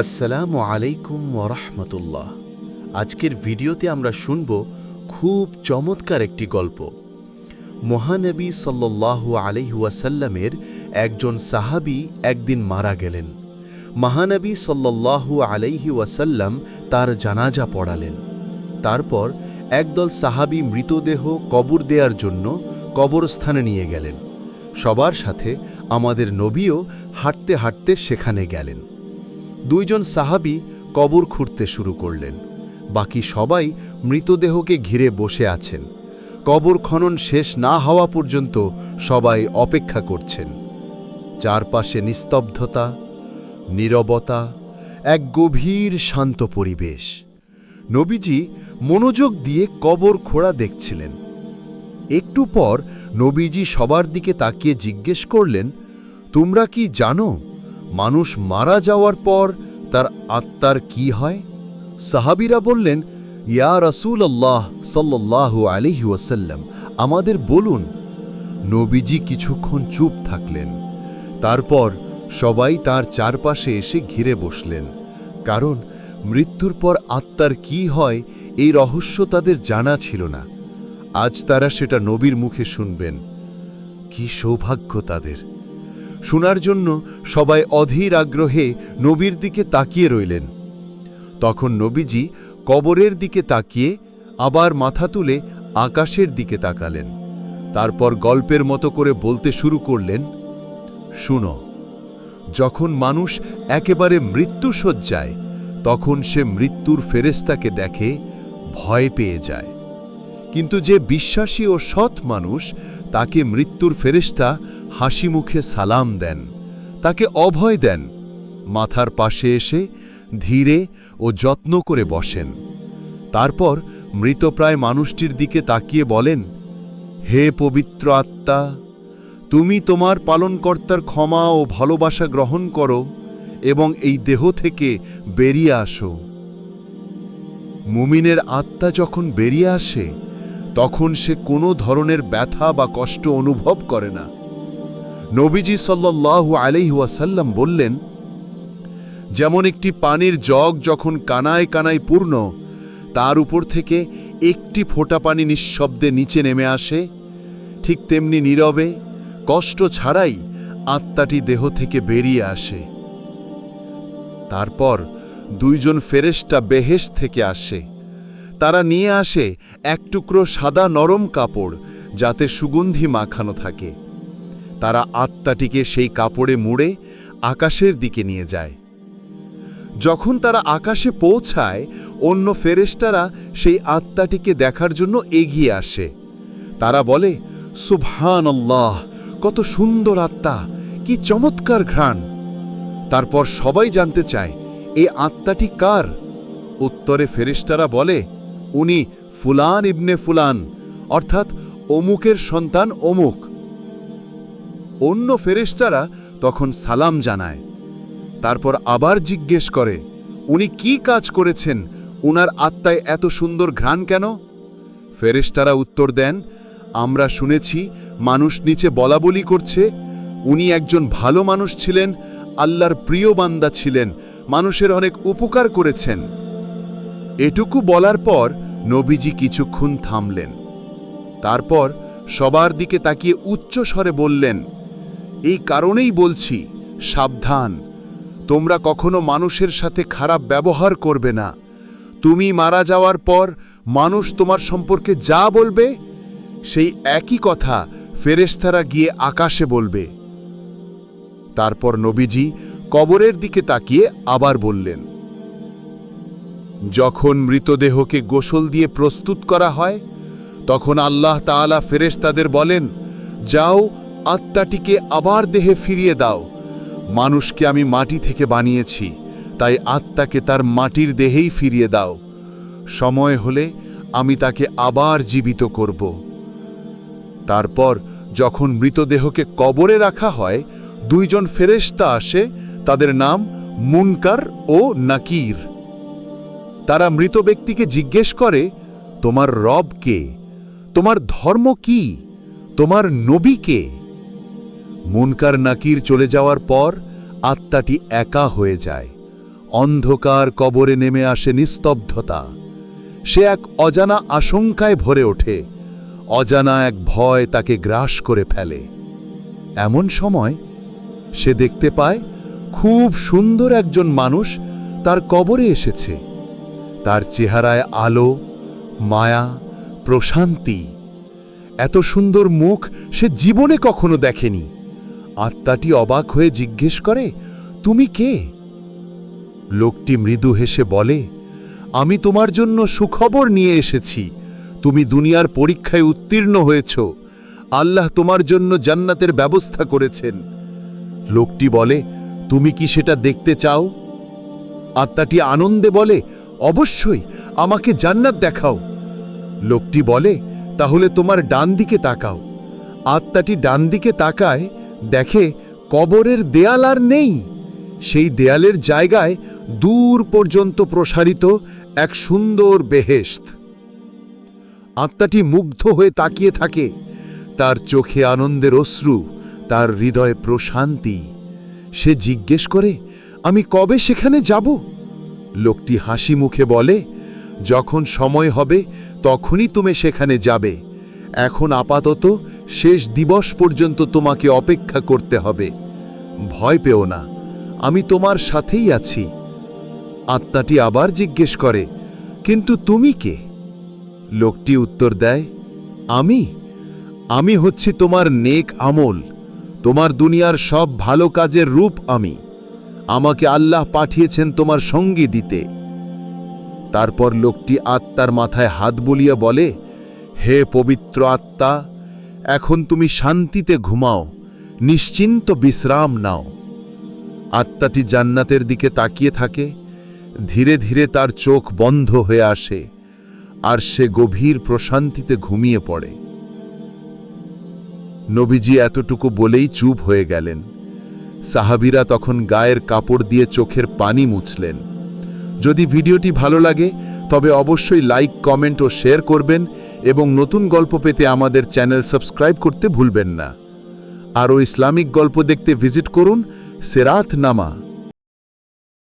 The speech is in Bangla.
আসসালামু আলাইকুম ওরহমতুল্লাহ আজকের ভিডিওতে আমরা শুনব খুব চমৎকার একটি গল্প। মহানবী সাল্লাল্লাহু আলাইহি ওয়াসাল্লামের একজন সাহাবী একদিন মারা গেলেন। মহানবী সাল্লাল্লাহু আলাইহি ওয়াসাল্লাম তার জানাজা পড়ালেন। তারপর একদল সাহাবী মৃতদেহ কবর দেওয়ার জন্য কবরস্থানে নিয়ে গেলেন। সবার সাথে আমাদের নবীও হাঁটতে হাঁটতে সেখানে গেলেন। দুইজন সাহাবী কবর খুঁড়তে শুরু করলেন। বাকি সবাই মৃতদেহকে ঘিরে বসে আছেন। কবর খনন শেষ না হওয়া পর্যন্ত সবাই অপেক্ষা করছেন। চারপাশে নিস্তব্ধতা, নীরবতা, এক গভীর শান্ত পরিবেশ। নবীজি মনোযোগ দিয়ে কবর খোঁড়া দেখছিলেন। একটু পর নবীজি সবার দিকে তাকিয়ে জিজ্ঞেস করলেন, তোমরা কি জানো মানুষ মারা যাওয়ার পর তার আত্মার কি হয়? সাহাবিরা বললেন, ইয়া রসুল আল্লাহ সাল্লাহ আলিহি ওয়াসাল্লাম, আমাদের বলুন, নবীজি কিছুক্ষণ চুপ থাকলেন, তারপর সবাই তার চারপাশে এসে ঘিরে বসলেন। কারণ মৃত্যুর পর আত্মার কি হয়, এই রহস্য তাদের জানা ছিল না। আজ তারা সেটা নবীর মুখে শুনবেন। কি সৌভাগ্য তাদের। শোনার জন্য সবাই অধীর আগ্রহে নবীর দিকে তাকিয়ে রইলেন। তখন নবীজি কবরের দিকে তাকিয়ে আবার মাথা তুলে আকাশের দিকে তাকালেন। তারপর গল্পের মতো করে বলতে শুরু করলেন, শুনো, যখন মানুষ একেবারে মৃত্যু সজ্জায় তখন সে মৃত্যুর ফেরেস্তাকে দেখে ভয় পেয়ে যায়। কিন্তু যে বিশ্বাসী ও সৎ মানুষ, তাকে মৃত্যুর ফেরেশতা হাসি মুখে সালাম দেন, তাকে অভয় দেন, মাথার পাশে এসে ধীরে ও যত্ন করে বসেন। তারপর মৃতপ্রায় মানুষটির দিকে তাকিয়ে বলেন, হে পবিত্র আত্মা, তুমি তোমার পালনকর্তার ক্ষমা ও ভালোবাসা গ্রহণ করো এবং এই দেহ থেকে বেরিয়ে আসো। মুমিনের আত্মা যখন বেরিয়ে আসে তখন সে কোনো ধরনের ব্যথা বা কষ্ট অনুভব করে না। নবীজি সাল্লাল্লাহু আলাইহি ওয়াসাল্লাম বললেন, যেমন একটি পানির জগ যখন কানায় কানায় পূর্ণ, তার উপর থেকে একটি ফোঁটা পানি নিঃশব্দে নিচে নেমে আসে। ঠিক তেমনি নীরবে, কষ্ট ছাড়াই আত্মাটি দেহ থেকে বেরিয়ে আসে। তারপর দুইজন ফেরেশতা বেহেশ থেকে আসে। তারা নিয়ে আসে এক টুকরো সাদা নরম কাপড়, যাতে সুগন্ধি মাখানো থাকে। তারা আত্মাটিকে সেই কাপড়ে মুড়ে আকাশের দিকে নিয়ে যায়। যখন তারা আকাশে পৌঁছায়, অন্য ফেরেশতারা সেই আত্মাটিকে দেখার জন্য এগিয়ে আসে। তারা বলে সুবহান আল্লাহ কত সুন্দর আত্মা, কি চমৎকার ঘ্রাণ! তারপর সবাই জানতে চায়, এ আত্মাটি কার? উত্তরে ফেরেশতারা বলে উনি ফুলান ইবনে ফুলান, অর্থাৎ অমুকের সন্তান অমুক। অন্য ফেরেশতারা তখন সালাম জানায়। তারপর আবার জিজ্ঞেস করে, উনি কি কাজ করেছেন? উনার আত্মায় এত সুন্দর ঘ্রাণ কেন? ফেরেশতারা উত্তর দেন, আমরা শুনেছি মানুষ নিচে বলাবলি করছে। উনি একজন ভালো মানুষ ছিলেন, আল্লাহর প্রিয় বান্দা ছিলেন, মানুষের অনেক উপকার করেছেন। এটুকু বলার পর নবীজি কিছুক্ষণ থামলেন। তারপর সবার দিকে তাকিয়ে উচ্চ স্বরে বললেন, এই কারণেই বলছি, সাবধান। তোমরা কখনো মানুষের সাথে খারাপ ব্যবহার করবে না। তুমি মারা যাওয়ার পর মানুষ তোমার সম্পর্কে যা বলবে, সেই একই কথা ফেরেস্তারা গিয়ে আকাশে বলবে। তারপর নবীজি কবরের দিকে তাকিয়ে আবার বললেন যখন মৃতদেহকে গোসল দিয়ে প্রস্তুত করা হয়, তখন আল্লাহ তালা তাআলা ফেরেশতাদের বলেন, যাও, আত্মাটিকে আবার দেহে ফিরিয়ে দাও। মানুষকে আমি মাটি থেকে বানিয়েছি, তাই আত্মাকে তার মাটির দেহেই ফিরিয়ে দাও। সময় হলে আমি তাকে আবার জীবিত করব। তারপর যখন মৃতদেহকে কবরে রাখা হয়, দুইজন ফেরেশতা আসে, তাদের নাম মুনকার ও নাকির। তারা মৃত ব্যক্তিকে জিজ্ঞেস করে, তোমার রব কে? তোমার ধর্ম কি? তোমার নবী কে? মুনকার নাকির চলে যাওয়ার পর আত্মাটি একা হয়ে যায়। অন্ধকার কবরে নেমে আসে নিস্তব্ধতা। সে এক অজানা আশঙ্কায় ভরে ওঠে। অজানা এক ভয় তাকে গ্রাস করে ফেলে। এমন সময় সে দেখতে পায়, খুব সুন্দর একজন মানুষ তার কবরে এসেছে। তার চেহারায় আলো, মায়া, প্রশান্তি। এত সুন্দর মুখ সে জীবনে কখনো দেখেনি। আত্মাটি অবাক হয়ে জিজ্ঞেস করে, তুমি কে? লোকটি মৃদু হেসে বলে, আমি তোমার জন্য সুখবর নিয়ে এসেছি। তুমি দুনিয়ার পরীক্ষায় উত্তীর্ণ হয়েছ। আল্লাহ তোমার জন্য জান্নাতের ব্যবস্থা করেছেন। লোকটি বলে, তুমি কি সেটা দেখতে চাও? আত্মাটি আনন্দে বলে অবশ্যই আমাকে জান্নাত দেখাও। লোকটি বলে, তাহলে তোমার ডান দিকে তাকাও। আত্মাটি ডান দিকে তাকায়, দেখে কবরের দেয়াল আর নেই। সেই দেয়ালের জায়গায় দূর পর্যন্ত প্রসারিত এক সুন্দর বেহেশত। আত্মাটি মুগ্ধ হয়ে তাকিয়ে থাকে। তার চোখে আনন্দের অশ্রু, তার হৃদয়ে প্রশান্তি। সে জিজ্ঞেস করে, আমি কবে সেখানে যাব? লোকটি হাসি মুখে বলে, যখন সময় হবে, তখনই তুমি সেখানে যাবে। এখন আপাতত শেষ দিবস পর্যন্ত তোমাকে অপেক্ষা করতে হবে। ভয় পেও না, আমি তোমার সাথেই আছি। আত্মাটি আবার জিজ্ঞেস করে, কিন্তু তুমি কে? লোকটি উত্তর দেয়, আমি আমি হচ্ছি তোমার নেক আমল। তোমার দুনিয়ার সব ভালো কাজের রূপ আমি। আমাকে আল্লাহ পাঠিয়েছেন তোমার সঙ্গী দিতে। তারপর লোকটি আত্মার মাথায় হাত বলিয়া বলে, হে পবিত্র আত্মা, এখন তুমি শান্তিতে ঘুমাও, নিশ্চিন্ত বিশ্রাম নাও। আত্মাটি জান্নাতের দিকে তাকিয়ে থাকে, ধীরে ধীরে তার চোখ বন্ধ হয়ে আসে, আর সে গভীর প্রশান্তিতে ঘুমিয়ে পড়ে। নবীজি এতটুকু বলেই চুপ হয়ে গেলেন। সাহাবিরা তখন গায়ের কাপড় দিয়ে চোখের পানি মুছলেন। যদি ভিডিওটি ভালো লাগে, তবে অবশ্যই লাইক, কমেন্ট ও শেয়ার করবেন এবং নতুন গল্প পেতে আমাদের চ্যানেল সাবস্ক্রাইব করতে ভুলবেন না। আরও ইসলামিক গল্প দেখতে ভিজিট করুন, সেরাত নামা।